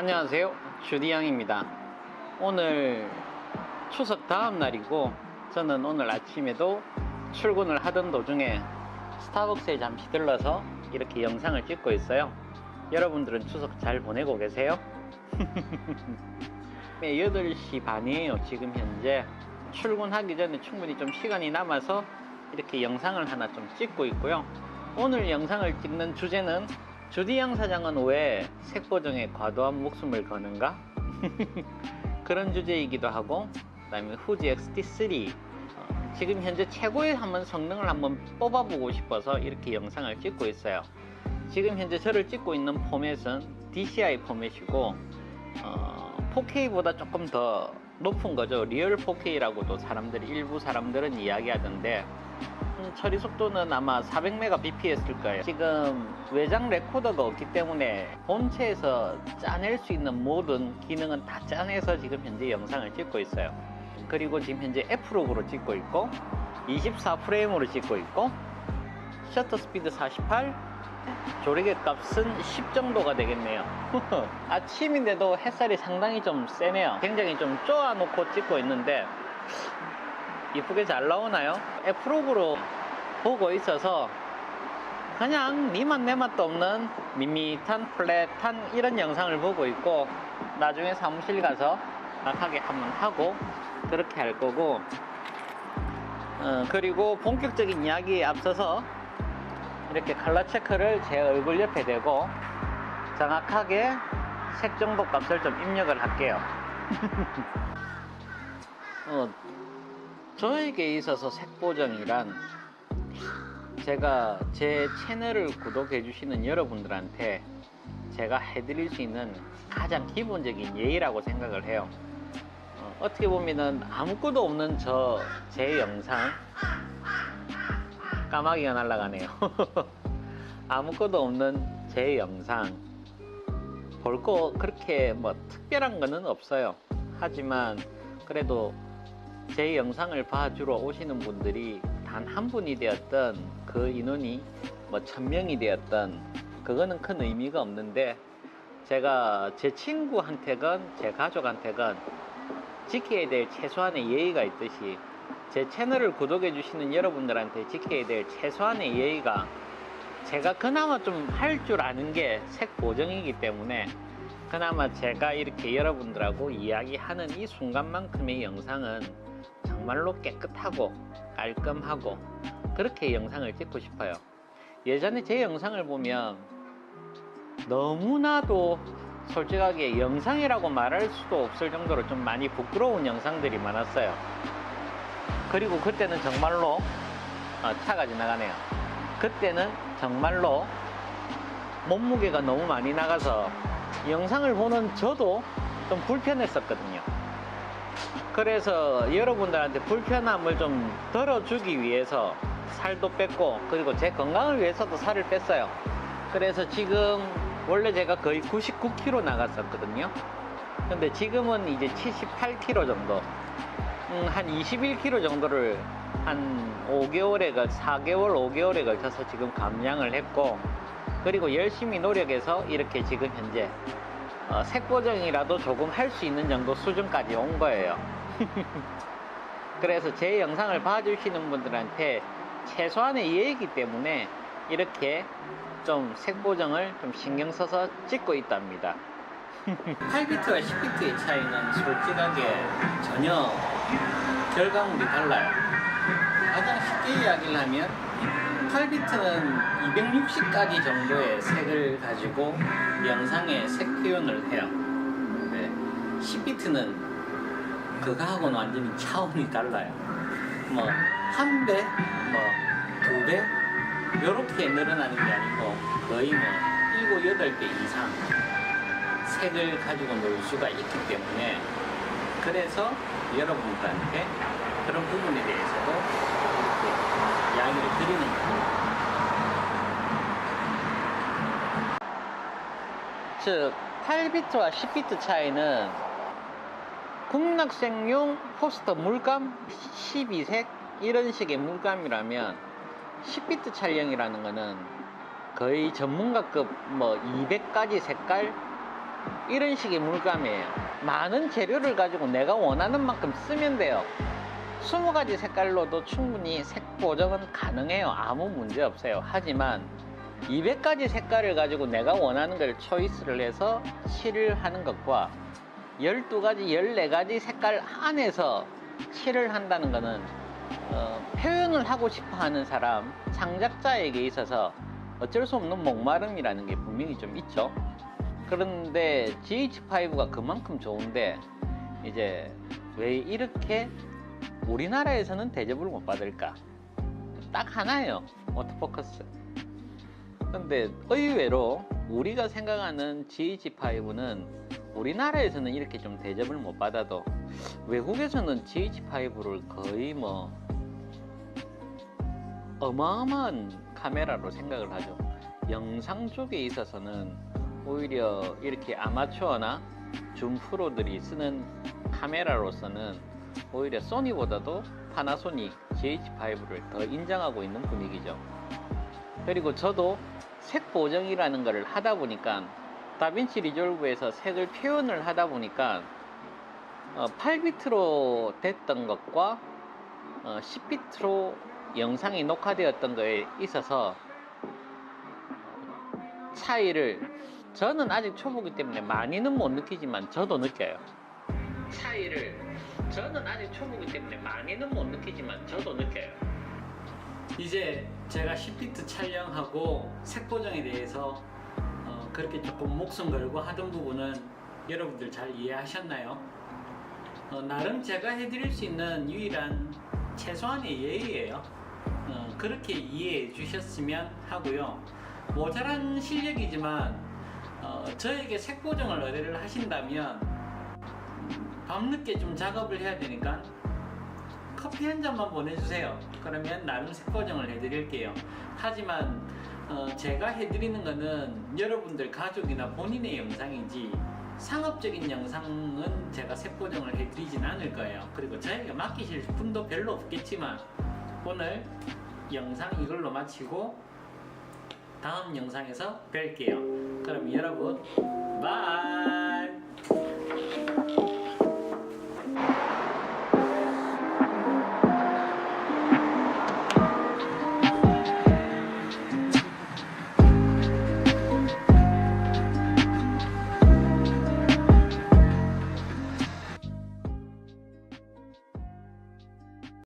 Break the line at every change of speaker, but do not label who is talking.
안녕하세요. 주디양입니다. 오늘 추석 다음 날이고 저는 오늘 아침에도 출근을 하던 도중에 스타벅스에 잠시 들러서 이렇게 영상을 찍고 있어요. 여러분들은 추석 잘 보내고 계세요? 8시 반이에요 지금 현재. 출근하기 전에 충분히 좀 시간이 남아서 이렇게 영상을 하나 좀 찍고 있고요. 오늘 영상을 찍는 주제는 주디양 사장은 왜 색보정에 과도한 목숨을 거는가? 그런 주제이기도 하고 그 다음에 후지 XT3 어, 지금 현재 최고의 한번 성능을 한번 뽑아보고 싶어서 이렇게 영상을 찍고 있어요. 지금 현재 저를 찍고 있는 포맷은 DCI 포맷이고 어, 4K보다 조금 더 높은 거죠. 리얼 4K라고도 사람들이 일부 사람들은 이야기하던데 음, 처리 속도는 아마 400mbps일 거예요. 지금 외장 레코더가 없기 때문에 본체에서 짜낼 수 있는 모든 기능은 다 짜내서 지금 현재 영상을 찍고 있어요. 그리고 지금 현재 F록으로 찍고 있고 24프레임으로 찍고 있고 셔터 스피드 48 조리개 값은 10 정도가 되겠네요. 아침인데도 햇살이 상당히 좀 세네요. 굉장히 좀 쪼아놓고 찍고 있는데 이쁘게 잘 나오나요? F록으로 보고 있어서 그냥 니맛 내 맛도 없는 밋밋한 플랫한 이런 영상을 보고 있고 나중에 사무실 가서 낙하게 한번 하고 그렇게 할 거고 어, 그리고 본격적인 이야기에 앞서서 이렇게 컬러 체크를 제 얼굴 옆에 대고 정확하게 색 정보 값을 좀 입력을 할게요 어, 저에게 있어서 색보정이란 제가 제 채널을 구독해 주시는 여러분들한테 제가 해드릴 수 있는 가장 기본적인 예의라고 생각을 해요. 어, 떻게 보면은 아무것도 없는 저 제 영상 까마귀가 날아가네요. 아무것도 없는 제 영상 볼 거 그렇게 뭐 특별한 거는 없어요. 하지만 그래도 제 영상을 봐주러 오시는 분들이 단 한 분이 되었던 그 인원이 뭐 천명이 되었던 그거는 큰 의미가 없는데 제가 제 친구한테건 제 가족한테건 지켜야 될 최소한의 예의가 있듯이 제 채널을 구독해 주시는 여러분들한테 지켜야 될 최소한의 예의가 제가 그나마 좀 할 줄 아는 게 색 보정이기 때문에 그나마 제가 이렇게 여러분들하고 이야기하는 이 순간만큼의 영상은 정말로 깨끗하고 깔끔하고 그렇게 영상을 찍고 싶어요. 예전에 제 영상을 보면 너무나도 솔직하게 영상이라고 말할 수도 없을 정도로 좀 많이 부끄러운 영상들이 많았어요. 그리고 그때는 정말로 어, 차가 지나가네요. 그때는 정말로 몸무게가 너무 많이 나가서 영상을 보는 저도 좀 불편했었거든요. 그래서 여러분들한테 불편함을 좀 덜어주기 위해서 살도 뺐고 그리고 제 건강을 위해서도 살을 뺐어요. 그래서 지금 원래 제가 거의 99kg 나갔었거든요. 근데 지금은 이제 78kg 정도, 음, 한 21kg 정도를 한 5개월에 걸, 4개월, 5개월에 걸쳐서 지금 감량을 했고, 그리고 열심히 노력해서 이렇게 지금 현재 어, 색보정이라도 조금 할 수 있는 정도 수준까지 온 거예요. 그래서 제 영상을 봐주시는 분들한테 최소한의 예의이기 때문에 이렇게 좀 색보정을 좀 신경 써서 찍고 있답니다. 8비트와 10비트의 차이는 솔직하게 전혀 결과물이 달라요. 가장 쉽게 이야기를 하면 8비트는 260가지 정도의 색을 가지고 영상에 색 표현을 해요. 네. 10비트는 그거하고는 완전히 차원이 달라요. 뭐, 한 배, 뭐, 두 배, 요렇게 늘어나는 게 아니고, 거의 뭐, 일곱, 여덟 배 이상 색을 가지고 놀 수가 있기 때문에, 그래서 여러분들한테 그런 부분에 대해서도 이렇게 이야기를 드리는 거예요. 즉, 8비트와 10비트 차이는 국락생용 포스터 물감 12색 이런 식의 물감이라면 10비트 촬영이라는 거는 거의 전문가급 뭐 200가지 색깔 이런 식의 물감이에요. 많은 재료를 가지고 내가 원하는 만큼 쓰면 돼요. 20가지 색깔로도 충분히 색 보정은 가능해요. 아무 문제 없어요. 하지만 200가지 색깔을 가지고 내가 원하는 걸 초이스를 해서 칠을 하는 것과 12가지, 14가지 색깔 안에서 칠을 한다는 것은 어, 표현을 하고 싶어 하는 사람, 창작자에게 있어서 어쩔 수 없는 목마름이라는 게 분명히 좀 있죠. 그런데 GH5가 그만큼 좋은데 이제 왜 이렇게 우리나라에서는 대접을 못 받을까? 딱 하나예요. 오토포커스. 근데 의외로 우리가 생각하는 GH5는 우리나라에서는 이렇게 좀 대접을 못 받아도 외국에서는 GH5를 거의 뭐 어마어마한 카메라로 생각을 하죠. 영상 쪽에 있어서는 오히려 이렇게 아마추어나 줌 프로들이 쓰는 카메라로서는 오히려 소니보다도 파나소닉 GH5를 더 인정하고 있는 분위기죠. 그리고 저도 색 보정이라는 것을 하다 보니까 다빈치 리졸브에서 색을 표현을 하다 보니까 어, 8비트로 됐던 것과 어, 10비트로 영상이 녹화되었던 거에 있어서 차이를 저는 아직 초보기 때문에 많이는 못 느끼지만 저도 느껴요. 차이를 저는 아직 초보기 때문에 많이는 못 느끼지만 저도 느껴요. 이제 제가 10비트 촬영하고 색 보정에 대해서 어, 그렇게 조금 목숨 걸고 하던 부분은 여러분들 잘 이해하셨나요? 어, 나름 제가 해드릴 수 있는 유일한 최소한의 예의예요. 어, 그렇게 이해해 주셨으면 하고요. 모자란 실력이지만 어, 저에게 색 보정을 의뢰를 하신다면 밤늦게 좀 작업을 해야 되니까 커피 한 잔만 보내주세요. 그러면 나름 색 보정을 해드릴게요. 하지만 어, 제가 해드리는 거는 여러분들 가족이나 본인의 영상이지 상업적인 영상은 제가 색 보정을 해드리진 않을 거예요. 그리고 저에게 맡기실 분도 별로 없겠지만 오늘 영상 이걸로 마치고 다음 영상에서 뵐게요. 그럼 여러분 바이